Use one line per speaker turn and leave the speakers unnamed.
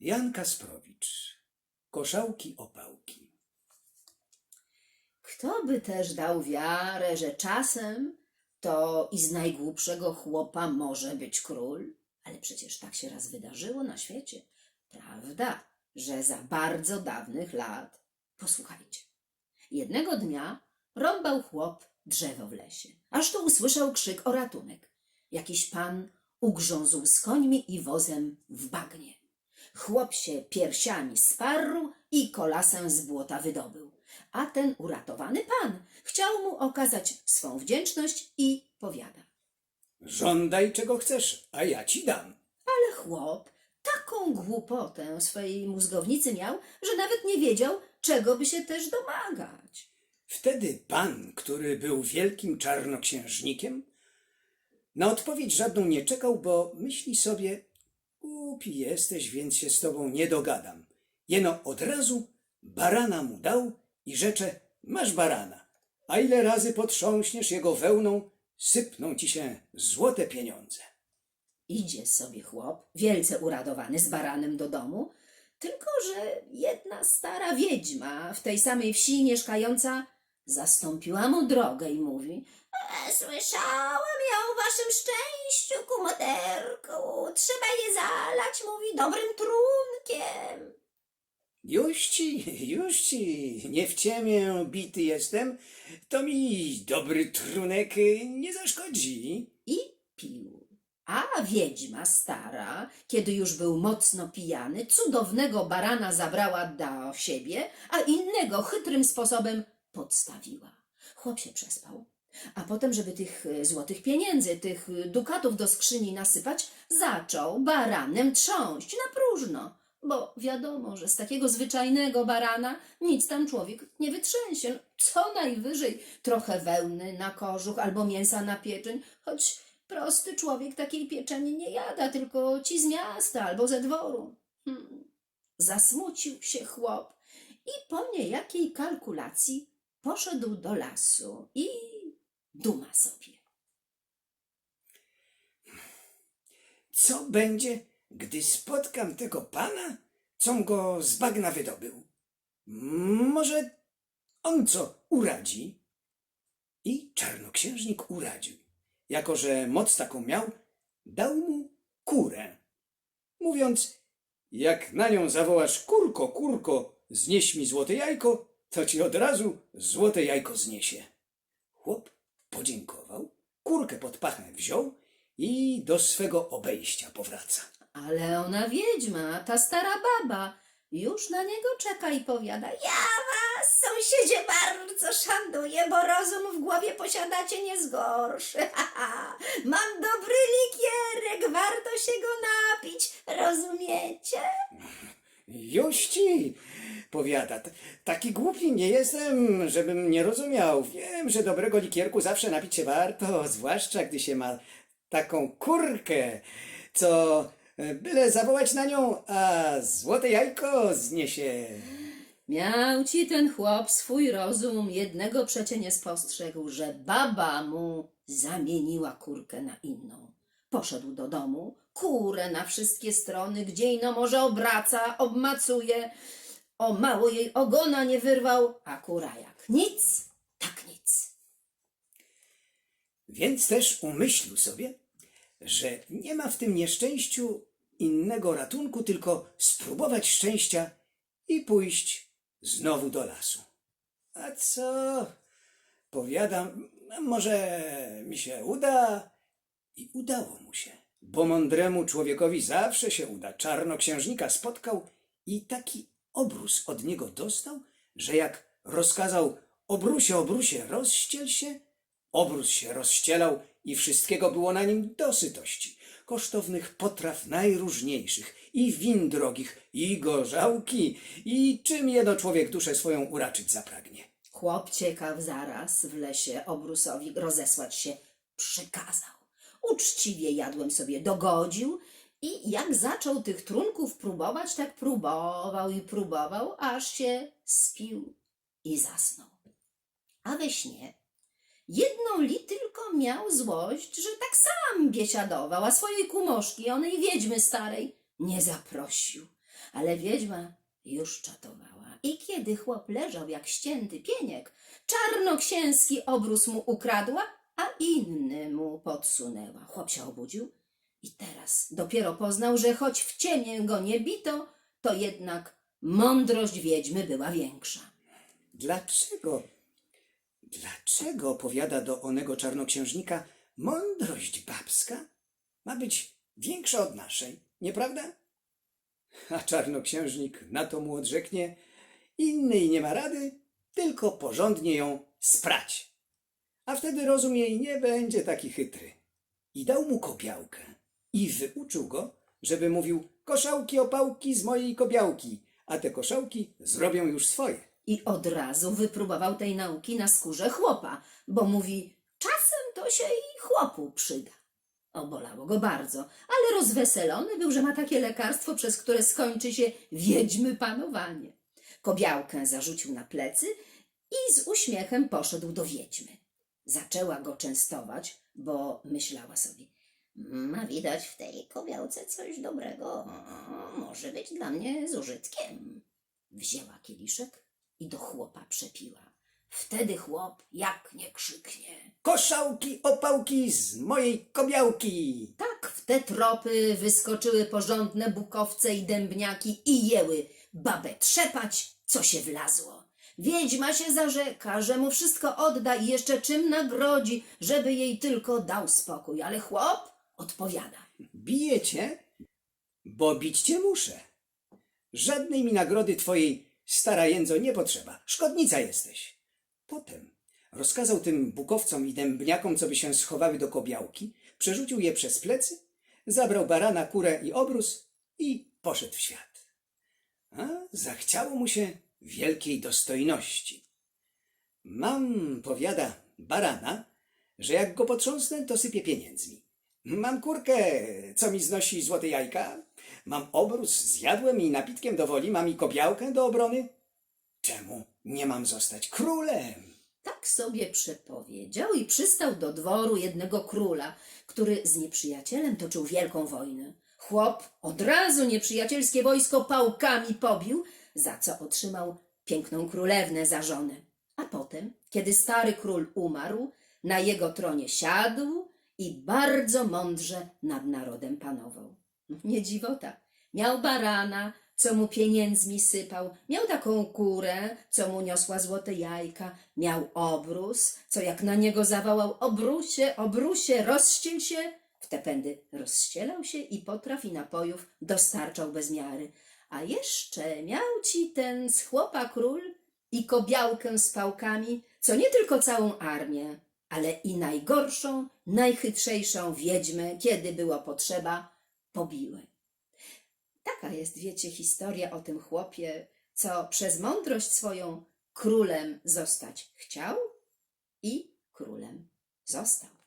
Jan Kasprowicz. Koszałki opałki.
Kto by też dał wiarę, że czasem to i z najgłupszego chłopa może być król? Ale przecież tak się raz wydarzyło na świecie. Prawda, że za bardzo dawnych lat. Posłuchajcie. Jednego dnia rąbał chłop drzewo w lesie, aż tu usłyszał krzyk o ratunek. Jakiś pan ugrzązł z końmi i wozem w bagnie. Chłop się piersiami sparł i kolasę z błota wydobył. A ten uratowany pan chciał mu okazać swą wdzięczność i powiada.
Żądaj czego chcesz, a ja ci dam.
Ale chłop taką głupotę swojej mózgownicy miał, że nawet nie wiedział, czego by się też domagać.
Wtedy pan, który był wielkim czarnoksiężnikiem, na odpowiedź żadną nie czekał, bo myśli sobie, głupi jesteś, więc się z tobą nie dogadam. Jeno od razu barana mu dał i rzecze, masz barana, a ile razy potrząśniesz jego wełną, sypną ci się złote pieniądze.
Idzie sobie chłop, wielce uradowany z baranem do domu, tylko że jedna stara wiedźma w tej samej wsi mieszkająca zastąpiła mu drogę i mówi e, Słyszałam ja o waszym szczęściu, kumoterku. Trzeba je zalać, mówi, dobrym trunkiem.
Już ci, już ci, nie w ciemię bity jestem, to mi dobry trunek nie zaszkodzi.
I pił. A wiedźma stara, kiedy już był mocno pijany, cudownego barana zabrała do siebie, a innego chytrym sposobem podstawiła. Chłop się przespał. A potem, żeby tych e, złotych pieniędzy, tych e, dukatów do skrzyni nasypać, zaczął baranem trząść na próżno. Bo wiadomo, że z takiego zwyczajnego barana nic tam człowiek nie wytrzęsie. Co najwyżej trochę wełny na kożuch albo mięsa na pieczeń, choć prosty człowiek takiej pieczeni nie jada, tylko ci z miasta albo ze dworu. Hmm. Zasmucił się chłop i po niejakiej kalkulacji poszedł do lasu i duma sobie.
Co będzie, gdy spotkam tego pana, com go z bagna wydobył? Może on co uradzi? I czarnoksiężnik uradził. Jako, że moc taką miał, dał mu kurę. Mówiąc, jak na nią zawołasz kurko, kurko, znieś mi złote jajko, to ci od razu złote jajko zniesie. Chłop podziękował, kurkę pod pachę wziął i do swego obejścia powraca.
Ale ona wiedźma, ta stara baba, już na niego czeka i powiada: Ja was, sąsiedzie, bardzo szanuję, bo rozum w głowie posiadacie nie zgorszy. Mam dobry likierek, warto się go napić, rozumiecie?
Już ci, powiada, "t- taki głupi nie jestem, żebym nie rozumiał. Wiem, że dobrego likierku zawsze napić się warto, zwłaszcza gdy się ma taką kurkę, co e, byle zawołać na nią, a złote jajko zniesie.
Miał ci ten chłop swój rozum, jednego przecie nie spostrzegł, że baba mu zamieniła kurkę na inną. Poszedł do domu, kurę na wszystkie strony, gdzie ino może obraca, obmacuje. O mało jej ogona nie wyrwał, a kura jak nic, tak nic.
Więc też umyślił sobie, że nie ma w tym nieszczęściu innego ratunku, tylko spróbować szczęścia i pójść znowu do lasu. A co? Powiadam, może mi się uda. I udało mu się, bo mądremu człowiekowi zawsze się uda. Czarnoksiężnika spotkał i taki obrus od niego dostał, że jak rozkazał obrusie, obrusie, rozściel się, Obrus się rozścielał i wszystkiego było na nim dosytości. Kosztownych potraw najróżniejszych, i win drogich, i gorzałki, i czym jedno człowiek duszę swoją uraczyć zapragnie.
Chłop ciekaw zaraz w lesie obrusowi rozesłać się przykazał. Uczciwie jadłem sobie dogodził i jak zaczął tych trunków próbować, tak próbował i próbował, aż się spił i zasnął. A we śnie jedną li tylko miał złość, że tak sam biesiadował, a swojej kumoszki, onej wiedźmy starej, nie zaprosił. ale wiedźma już czatowała. I kiedy chłop leżał jak ścięty pieniek, czarnoksięski obrus mu ukradła, a inny mu podsunęła. Chłop się obudził i teraz dopiero poznał, że choć w ciemię go nie bito, to jednak mądrość wiedźmy była większa.
Dlaczego, dlaczego, powiada do onego czarnoksiężnika, mądrość babska ma być większa od naszej, nieprawda? A czarnoksiężnik na to mu odrzeknie, innej nie ma rady, tylko porządnie ją sprać. A wtedy rozum jej nie będzie taki chytry. I dał mu kobiałkę i wyuczył go, żeby mówił koszałki opałki z mojej kobiałki, a te koszałki zrobią już swoje.
I od razu wypróbował tej nauki na skórze chłopa, bo mówi, czasem to się i chłopu przyda. Obolało go bardzo, ale rozweselony był, że ma takie lekarstwo, przez które skończy się wiedźmy panowanie. Kobiałkę zarzucił na plecy i z uśmiechem poszedł do wiedźmy. Zaczęła go częstować, bo myślała sobie, ma widać w tej kobiałce coś dobrego, może być dla mnie z użytkiem. Wzięła kieliszek i do chłopa przepiła. Wtedy chłop jak nie krzyknie.
Koszałki opałki z mojej kobiałki.
Tak w te tropy wyskoczyły porządne bukowce i dębniaki i jęły babę trzepać, co się wlazło. Wiedźma się zarzeka, że mu wszystko odda i jeszcze czym nagrodzi, żeby jej tylko dał spokój, ale chłop odpowiada.
Biję cię, bo bić cię muszę. Żadnej mi nagrody twojej, stara jędzo, nie potrzeba. Szkodnica jesteś. Potem rozkazał tym bukowcom i dębniakom, co by się schowały do kobiałki, przerzucił je przez plecy, zabrał barana, kurę i obrus i poszedł w świat. A zachciało mu się wielkiej dostojności. Mam, powiada, barana, że jak go potrząsnę, to sypie pieniędzmi. Mam kurkę, co mi znosi złote jajka. Mam obrus z jadłem i napitkiem do woli. Mam i kobiałkę do obrony. Czemu nie mam zostać królem?
Tak sobie przepowiedział i przystał do dworu jednego króla, który z nieprzyjacielem toczył wielką wojnę. Chłop od razu nieprzyjacielskie wojsko pałkami pobił, za co otrzymał piękną królewnę za żonę. A potem, kiedy stary król umarł, na jego tronie siadł i bardzo mądrze nad narodem panował. Nie dziwota. Miał barana, co mu pieniędzmi sypał, miał taką kurę, co mu niosła złote jajka, miał obrus, co jak na niego zawołał obrusie, obrusie, rozściel się, w te pędy rozścielał się i potraw i napojów dostarczał bez miary. A jeszcze miał ci ten z chłopa król i kobiałkę z pałkami, co nie tylko całą armię, ale i najgorszą, najchytrzejszą wiedźmę, kiedy było potrzeba, pobiły. Taka jest, wiecie, historia o tym chłopie, co przez mądrość swoją królem zostać chciał i królem został.